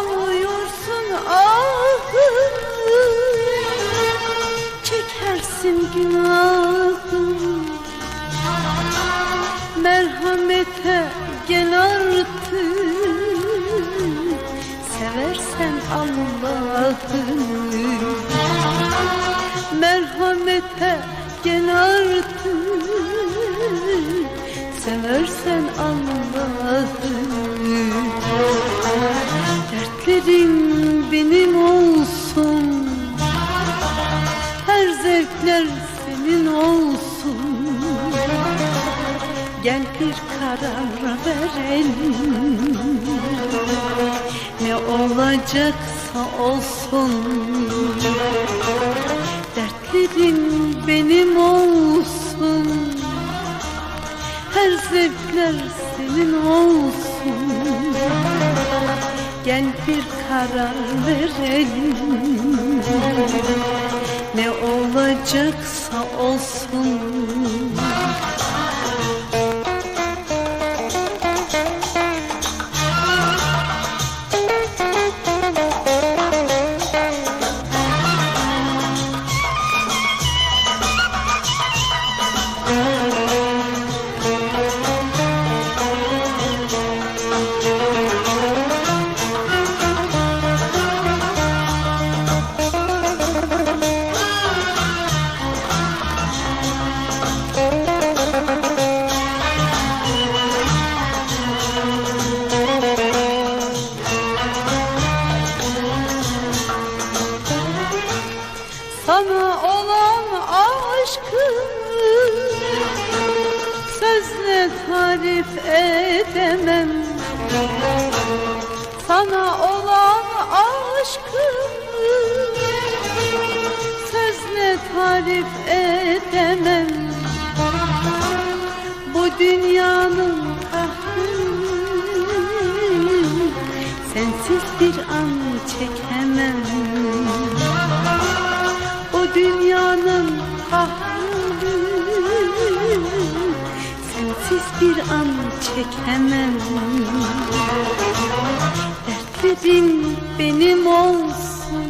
Alıyorsun adını Çekersin günahını Merhamete gel artık. Seversen Allah'ını. Merhamete gel artık. Seversen Allah'ını Gel bir karar verelim Ne olacaksa olsun. Dertlerin benim olsun. Her zevkler senin olsun. Gel bir karar verelim Ne olacaksa olsun tarif edemem. Sana olan aşkımı Sözle tarif edemem. Bu dünyanın kahrını Sensiz bir an çekemem. O dünyanın kahrını Sensiz bir an çekemem. Dertlerin benim olsun.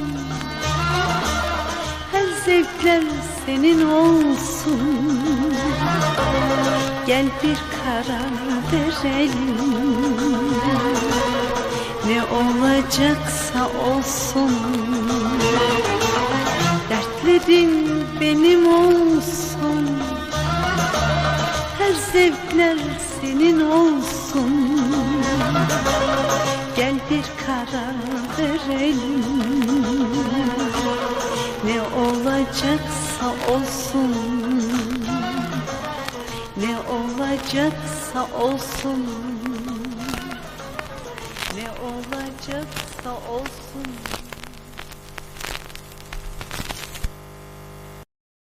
Her zevkler senin olsun. Gel bir karar verelim. Ne olacaksa olsun. Dertlerin benim olsun zevkler senin olsun. Gel bir karar verelim. Ne olacaksa olsun. Ne olacaksa olsun. Ne olacaksa olsun